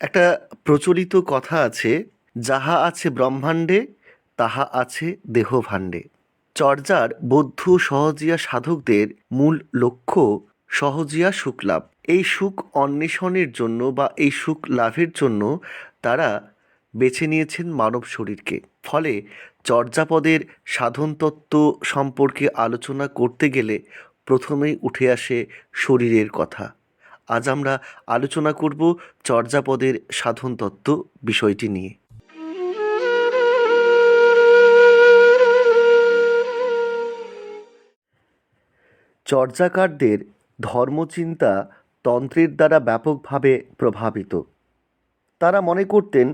একটা প্রচলিত কথা আছে, যাহা আছে ব্রহ্মাণ্ডে, তাহা আছে দেহভাণ্ডে। চর্যার বৌদ্ধ সহজিয়া সাধকদের মূল লক্ষ্য সহজিয়া সুখ লাভ এই সুখ অন্বেষণের জন্য বা এই সুখ লাভের জন্য তারা বেছে নিয়েছেন মানব শরীরকে। ফলে চর্যাপদের সাধনতত্ত্ব সম্পর্কে আলোচনা করতে গেলে প্রথমেই উঠে আসে শরীরের কথা। আজ আমরা আলোচনা করব চর্যাপদের সাধনতত্ত্ব বিষয়টি নিয়ে। চর্যাকারদের ধর্মচিন্তা তন্ত্রের দ্বারা ব্যাপকভাবে প্রভাবিত। তারা মনে করতেন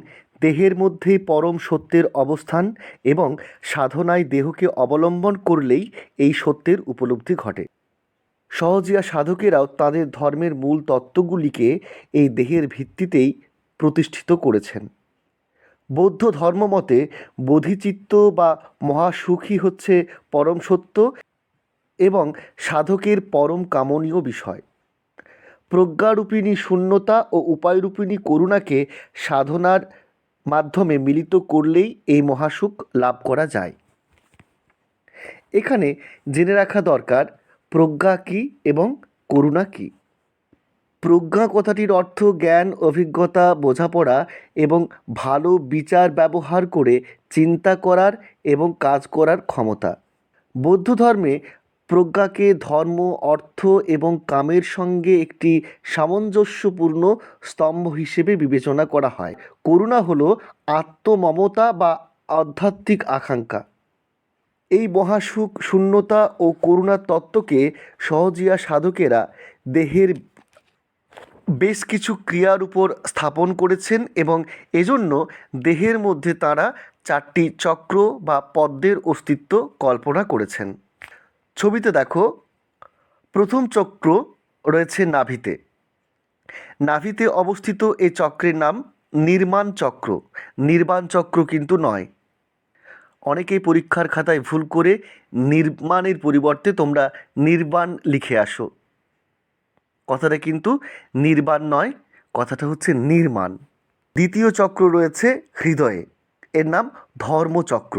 দেহের মধ্যেই পরম সত্যের অবস্থান এবং সাধনায় দেহকে অবলম্বন করলেই এই সত্যের উপলব্ধি ঘটে। সহজিয়া সাধকেরাও তাদের ধর্মের মূল তত্ত্বগুলিকে এই দেহের ভিত্তিতেই প্রতিষ্ঠিত করেছেন। বৌদ্ধ ধর্মমতে বোধিচিত্ত বা মহাসুখী হচ্ছে পরম সত্য এবং সাধকের পরম কামনীয় বিষয়। প্রজ্ঞারূপিণী শূন্যতা ও উপায়রূপিণী করুণাকে সাধনার মাধ্যমে মিলিত করলেই এই মহাসুখ লাভ করা যায়। এখানে জেনে রাখা দরকার প্রজ্ঞা কী এবং করুণা কী? প্রজ্ঞা কথাটির অর্থ জ্ঞান, অভিজ্ঞতা, বোঝাপড়া এবং ভালো বিচার ব্যবহার করে চিন্তা করার এবং কাজ করার ক্ষমতা। বৌদ্ধ ধর্মে প্রজ্ঞাকে ধর্ম, অর্থ এবং কামের সঙ্গে একটি সামঞ্জস্যপূর্ণ স্তম্ভ হিসেবে বিবেচনা করা হয়। করুণা হল আত্মমমতা বা আধ্যাত্মিক আকাঙ্ক্ষা। এই মহাসুখ, শূন্যতা ও করুণার তত্ত্বকে সহজিয়া সাধকেরা দেহের বেশ কিছু ক্রিয়ার উপর স্থাপন করেছেন এবং এজন্য দেহের মধ্যে তারা চারটি চক্র বা পদ্মের অস্তিত্ব কল্পনা করেছেন। ছবিতে দেখো, প্রথম চক্র রয়েছে নাভিতে। নাভিতে অবস্থিত এই চক্রের নাম নির্মাণ চক্র। নির্বাণ চক্র কিন্তু নয়। অনেকেই পরীক্ষার খাতায় ভুল করে নির্মাণের পরিবর্তে তোমরা নির্বাণ লিখে আসো। কথাটা কিন্তু নির্বাণ নয়, কথাটা হচ্ছে নির্মাণ। দ্বিতীয় চক্র রয়েছে হৃদয়ে, এর নাম ধর্মচক্র।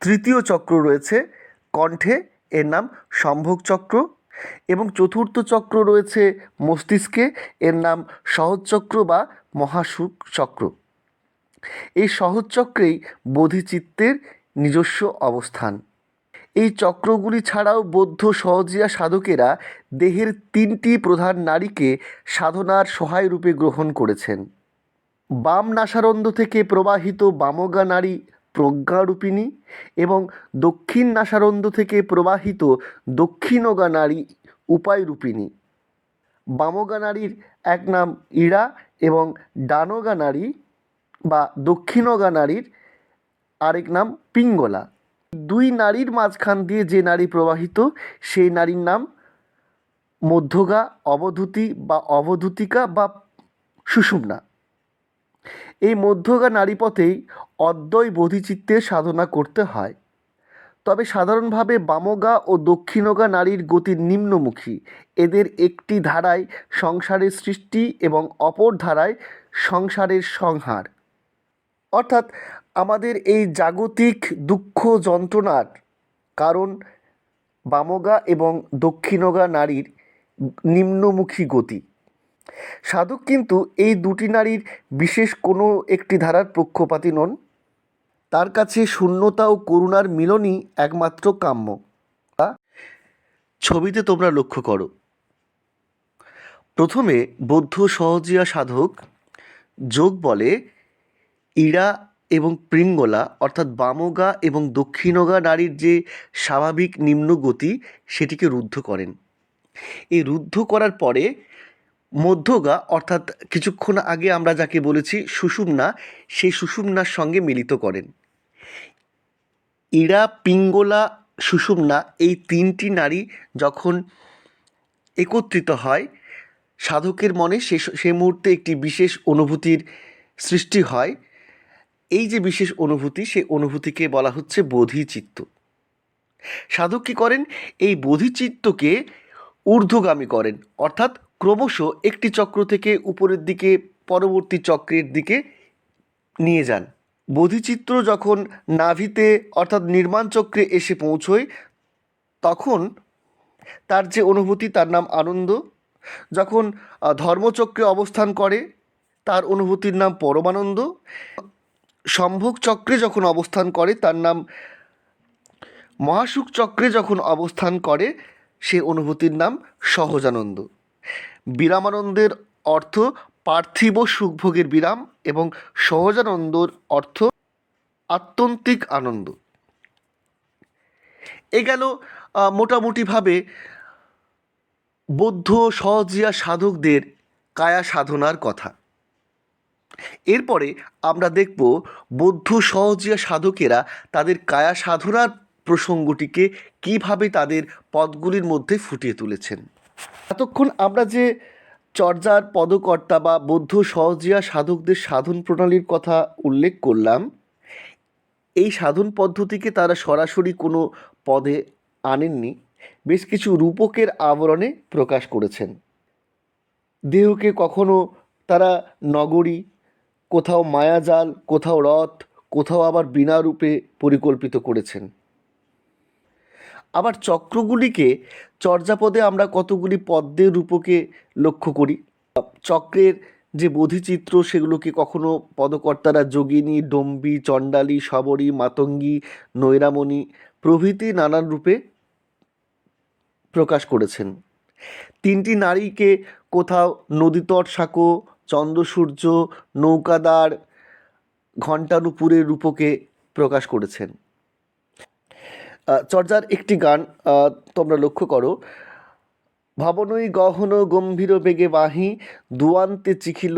তৃতীয় চক্র রয়েছে কণ্ঠে, এর নাম সম্ভোগ চক্র এবং চতুর্থ চক্র রয়েছে মস্তিষ্কে, এর নাম সহজ চক্র বা মহাসুখ চক্র এই সহজ চক্রেই বোধিচিত্তের নিজস্ব অবস্থান। এই চক্রগুলি ছাড়াও বৌদ্ধ সহজিয়া সাধকেরা দেহের তিনটি প্রধান নারীকে সাধনার সহায় রূপে গ্রহণ করেছেন। বাম নাসারন্ধ্র থেকে প্রবাহিত বামগা নারী প্রজ্ঞারূপিণী এবং দক্ষিণ নাসারন্ধ্র থেকে প্রবাহিত দক্ষিণগা নারী উপায়রূপিণী। বামগা নারীর এক নাম ইড়া এবং ডানগা নারী বা দক্ষিণগা নারীর আরেক নাম পিঙ্গলা। দুই নারীর মাঝখান দিয়ে যে নারী প্রবাহিত, সেই নারীর নাম মধ্যগা, অবধূতি বা অবধূতিকা বা সুষুম্না। এই মধ্যগা নারীপথেই অদ্বয় বোধিচিত্তের সাধনা করতে হয়। তবে সাধারণভাবে বামগা ও দক্ষিণগা নারীর গতি নিম্নমুখী। এদের একটি ধারায় সংসারের সৃষ্টি এবং অপর ধারায় সংসারের সংহার। অর্থাৎ আমাদের এই জাগতিক দুঃখ যন্ত্রণার কারণ বামগা এবং দক্ষিণগা নারীর নিম্নমুখী গতি। সাধক কিন্তু এই দুটি নারীর বিশেষ কোনো একটি ধারার পক্ষপাতী নন। তার কাছে শূন্যতা ও করুণার মিলনই একমাত্র কাম্য। ছবিতে তোমরা লক্ষ্য করো। প্রথমে বৌদ্ধ সহজিয়া সাধক যোগ বলে ইড়া এবং পিঙ্গলা, অর্থাৎ বামগা এবং দক্ষিণগা নারীর যে স্বাভাবিক নিম্ন গতি, সেটিকে রুদ্ধ করেন। এই রুদ্ধ করার পরে মধ্যগা, অর্থাৎ কিছুক্ষণ আগে আমরা যাকে বলেছি সুষুম্না, সেই সুষুম্নার সঙ্গে মিলিত করেন। ইড়া পিঙ্গলা, সুষুম্না এই তিনটি নারী যখন একত্রিত হয়, সাধকের মনে সে সে মুহূর্তে একটি বিশেষ অনুভূতির সৃষ্টি হয়। এই যে বিশেষ অনুভূতি, সেই অনুভূতিকে বলা হচ্ছে বোধিচিত্ত। সাধক কী করেন? এই বোধিচিত্তকে ঊর্ধ্বগামী করেন। অর্থাৎ ক্রমশ একটি চক্র থেকে উপরের দিকে, পরবর্তী চক্রের দিকে নিয়ে যান। বোধিচিত্র যখন নাভিতে, অর্থাৎ নির্মাণ চক্রে এসে পৌঁছয়, তখন তার যে অনুভূতি, তার নাম আনন্দ। যখন ধর্মচক্রে অবস্থান করে, তার অনুভূতির নাম পরমানন্দ। সম্ভোগ চক্রে যখন অবস্থান করে, তার নাম মহাসুখ চক্রে যখন অবস্থান করে, সে অনুভূতির নাম সহজানন্দ। বিরামানন্দের অর্থ পার্থিব সুখভোগের বিরাম এবং সহজানন্দর অর্থ আত্যন্তিক আনন্দ। এ গেল মোটামুটিভাবে বৌদ্ধ সহজিয়া সাধকদের কায়া সাধনার কথা। এরপরে আমরা দেখব বৌদ্ধ সহজিয়া সাধকেরা তাদের কায়া সাধনার প্রসঙ্গটিকে কীভাবে তাদের পদগুলির মধ্যে ফুটিয়ে তুলেছেন। এতক্ষণ আমরা যে চর্যার পদকর্তা বা বৌদ্ধ সহজিয়া সাধকদের সাধন প্রণালীর কথা উল্লেখ করলাম, এই সাধন পদ্ধতিকে তারা সরাসরি কোনো পদে আনেননি, বেশ কিছু রূপকের আবরণে প্রকাশ করেছেন। দেহকে কখনো তারা নগরী কোথাও মায়াজাল, কোথাও রথ, কোথাও আবার বিনা রূপে পরিকল্পিত করেছেন। আবার চক্রগুলিকে, চর্যাপদে আমরা কতগুলি পদ্মের রূপকে লক্ষ্য করি? চক্রের যে বোধিচিত্র, সেগুলোকে কখনো পদকর্তারা যোগিনী, ডম্বি, চণ্ডালী শবরী মাতঙ্গী, নৈরামণি প্রভৃতি নানান রূপে প্রকাশ করেছেন। তিনটি নারীকে কোথাও নদীতট সাঁকো চন্দ্রসূর্য নৌকাদার ঘণ্টানুপুরের রূপকে প্রকাশ করেছেন। চর্যার একটি গান তোমরা লক্ষ্য করো। ভাবনই গহন গম্ভীর বেগে বাহি, দুয়ান্তে চিখিল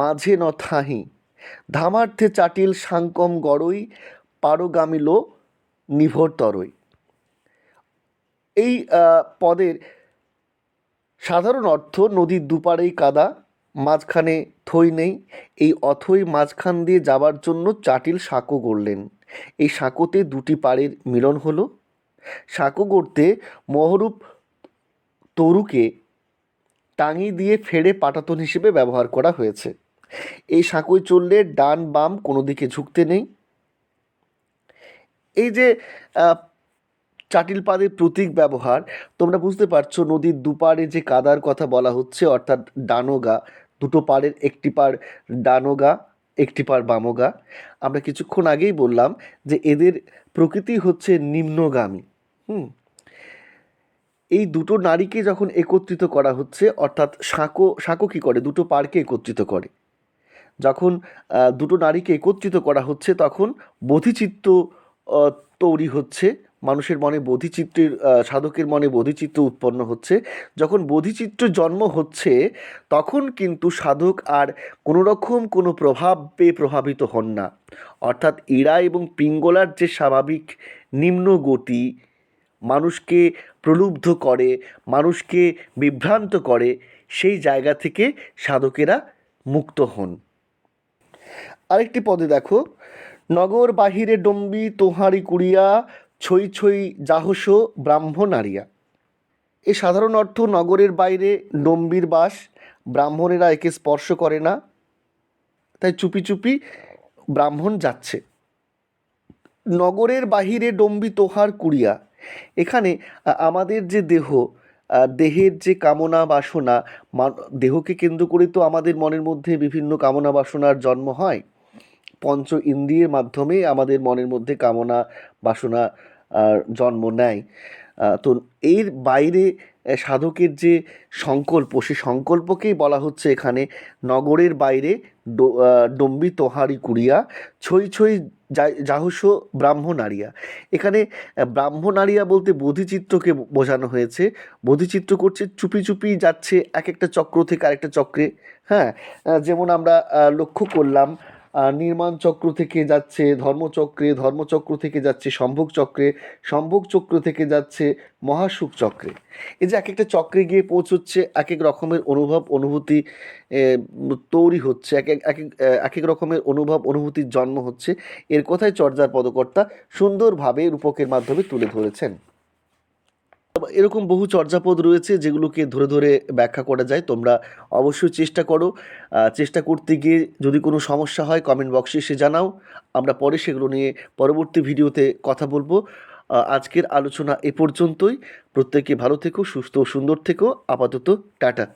মাঝে ন থাহি। ধামার্থে চাটিল সাঙ্কম গড়ই, পারগামিল নিভর তরই। এই পদের সাধারণ অর্থ নদীর দুপারেই কাদা মাঝখানে থই নেই। এই অথই মাঝখান দিয়ে যাবার জন্য চাটিল সাঁকো গড়লেন। এই সাঁকোতে দুটি পাড়ের মিলন হলো। সাঁকো গড়তে মহরূপ তরুকে টাঙি দিয়ে ফেড়ে পাটাতন হিসেবে ব্যবহার করা হয়েছে। এই সাঁকোয় চললে ডান বাম কোনো দিকে ঝুঁকতে নেই। এই যে চাটিল পাদের প্রতীক ব্যবহার, তোমরা বুঝতে পারছ নদীর দুপারে যে কাদার কথা বলা হচ্ছে, অর্থাৎ ডানোগা দুটো পাড়ের, একটি পাড় ডানোগা, একটি পাড় বামগা। আমরা কিছুক্ষণ আগেই বললাম যে এদের প্রকৃতি হচ্ছে নিম্নগামী, হুম? এই দুটো নারীকে যখন একত্রিত করা হচ্ছে, অর্থাৎ সাঁকো সাঁকো কী করে? দুটো পাড়কে একত্রিত করে। যখন দুটো নারীকে একত্রিত করা হচ্ছে, তখন বোধিচিত্ত তৈরি হচ্ছে। মানুষের মনে বোধিচিত্রের সাধকের মনে বোধিচিত্র উৎপন্ন হচ্ছে। যখন বোধিচিত্র জন্ম হচ্ছে, তখন কিন্তু সাধক আর কোনো রকম কোনো প্রভাবে প্রভাবিত হন না। অর্থাৎ ইড়া এবং পিঙ্গলার যে স্বাভাবিক নিম্ন গতি, মানুষকে প্রলুব্ধ করে, মানুষকে বিভ্রান্ত করে, সেই জায়গা থেকে সাধকেরা মুক্ত হন। আরেকটি পদে দেখো, নগর বাহিরে ডম্বি তোহারি কুড়িয়া ছই ছই যাহস ব্রাহ্ম নারিয়া এ সাধারণ অর্থ নগরের বাইরে ডম্বির বাস, ব্রাহ্মণেরা একে স্পর্শ করে না, তাই চুপি চুপি ব্রাহ্মণ যাচ্ছে। নগরের বাহিরে ডম্বি তোহার কুড়িয়া, এখানে আমাদের যে দেহ দেহের যে কামনা বাসনা দেহকে কেন্দ্র করে তো আমাদের মনের মধ্যে বিভিন্ন কামনা বাসনার জন্ম হয়। পঞ্চ ইন্দ্রিয়ের মাধ্যমে আমাদের মনের মধ্যে কামনা, বাসনা জন্ম নেয়। তো এর বাইরে সাধকের যে সংকল্প, সে সংকল্পকেই বলা হচ্ছে এখানে নগরের বাইরে ডম্বি তোহারি কুড়িয়া, ছই ছই যাহস ব্রাহ্ম নারিয়া। এখানে ব্রাহ্ম নারিয়া বলতে বোধিচিত্রকে বোঝানো হয়েছে। বোধিচিত্র করছে, চুপি চুপি যাচ্ছে এক একটা চক্র থেকে আরেকটা চক্রে। হ্যাঁ যেমন আমরা লক্ষ্য করলাম নির্মাণ চক্র থেকে যাচ্ছে, ধর্মচক্রে, ধর্মচক্র থেকে যাচ্ছে, সম্ভোগ চক্রে, সম্ভোগ চক্র থেকে যাচ্ছে, মহাসুখ চক্রে। এই যে এক একটা চক্রে গিয়ে পৌঁছচ্ছে এক এক রকমের অনুভব, অনুভূতি তৈরি হচ্ছে এক এক এক রকমের অনুভব, অনুভূতির জন্ম হচ্ছে। এর কথাই চর্যার পদকর্তা সুন্দরভাবে রূপকের মাধ্যমে তুলে ধরেছেন। এরকম বহু চর্যাপদ রয়েছে যেগুলোকে ধরে ধরে ব্যাখ্যা করা যায়। তোমরা অবশ্যই চেষ্টা করো। চেষ্টা করতে গিয়ে যদি কোনো সমস্যা হয় কমেন্ট বক্সে এসে জানাও। আমরা পরে সেগুলো নিয়ে পরবর্তী ভিডিওতে কথা বলব। আজকের আলোচনা এ পর্যন্তই। প্রত্যেকে ভালো থেকো, সুস্থ ও সুন্দর থেকো। আপাতত টাটা।